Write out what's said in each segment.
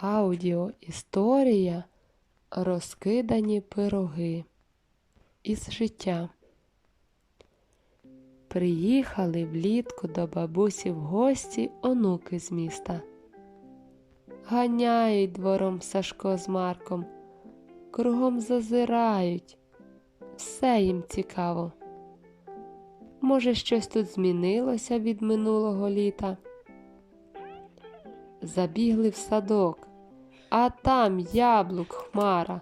Аудіоісторія Розкидані пироги із життя. Приїхали влітку до бабусі в гості онуки з міста. Ганяють двором Сашко з Марком, кругом зазирають, все їм цікаво. Може, щось тут змінилося від минулого літа. Забігли в садок, а там яблук хмара,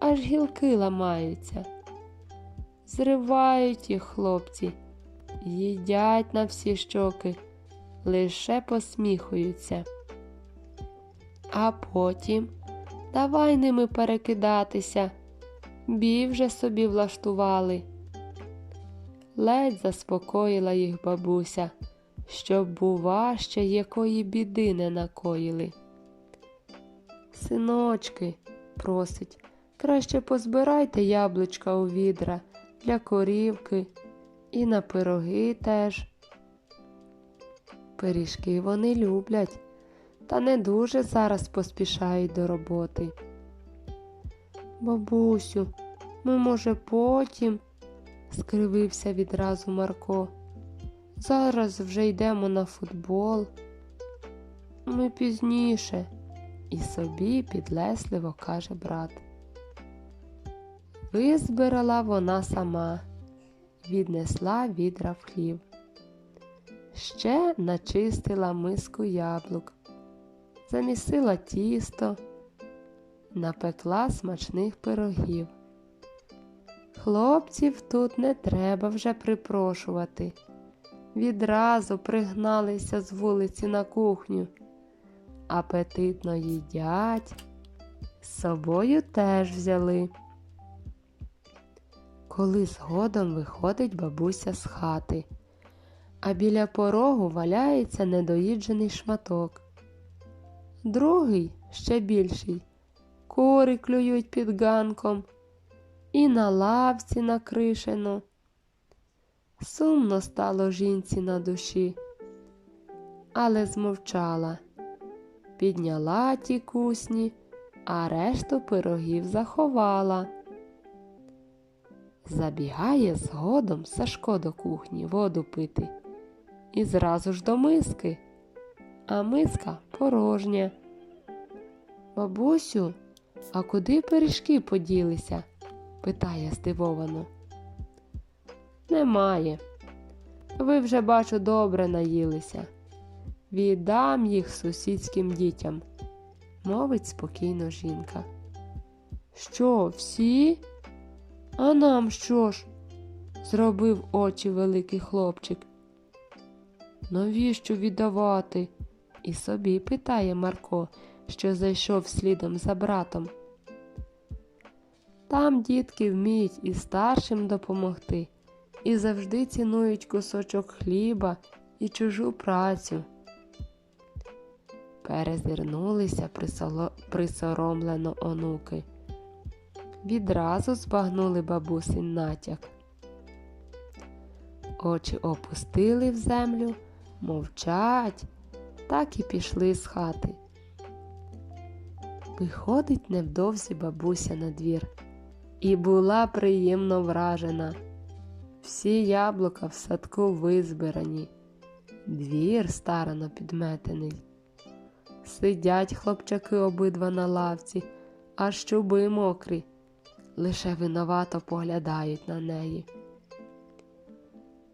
аж гілки ламаються. Зривають їх хлопці, їдять на всі щоки, лише посміхуються. А потім давай ними перекидатися, бій вже собі влаштували. Ледь заспокоїла їх бабуся, щоб, бува, ще якої біди не накоїли. Синочки, просить, краще позбирайте яблучка у відра для корівки і на пироги теж. Пиріжки вони люблять, та не дуже зараз поспішають до роботи. Бабусю, ми, може, потім, скривився відразу Марко. Зараз вже йдемо на футбол. Ми пізніше, і собі підлесливо каже брат. Визбирала вона сама, віднесла відра в хлів. Ще начистила миску яблук, замісила тісто, напекла смачних пирогів. Хлопців тут не треба вже припрошувати. Відразу пригналися з вулиці на кухню. Апетитно їдять, з собою теж взяли. Коли згодом виходить бабуся з хати, а біля порогу валяється недоїджений шматок. Другий, ще більший, кури клюють під ганком, і на лавці накришено. Сумно стало жінці на душі, але змовчала, підняла ті кусні, а решту пирогів заховала. Забігає згодом Сашко до кухні воду пити і зразу ж до миски, а миска порожня. Бабусю, а куди пиріжки поділися? питає здивовано. Немає. Ви вже, бачу, добре наїлися. Віддам їх сусідським дітям, мовить спокійно жінка. Що, всі? А нам що ж? зробив очі великий хлопчик. Навіщо віддавати? І собі питає Марко, що зайшов слідом за братом. Там дітки вміють і старшим допомогти, і завжди цінують кусочок хліба і чужу працю. Перезирнулися присоромлено онуки. Відразу збагнули бабусин натяк. Очі опустили в землю, мовчать, так і пішли з хати. Виходить невдовзі бабуся на двір і була приємно вражена. Всі яблука в садку визбирані, двір старано підметений. Сидять хлопчаки обидва на лавці, а щуби мокрі, лише винувато поглядають на неї.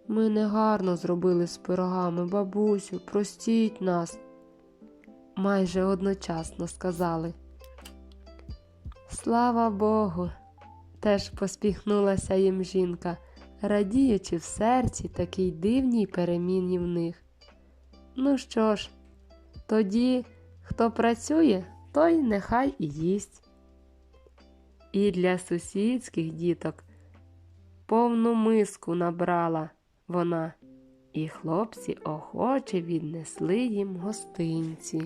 Ми негарно зробили з пирогами, бабусю, простіть нас, майже одночасно сказали. Слава Богу, теж поспіхнулася їм жінка, радіючи в серці такій дивній переміні в них. Ну що ж, тоді, хто працює, той нехай і їсть. І для сусідських діток повну миску набрала вона, і хлопці охоче віднесли їм гостинці.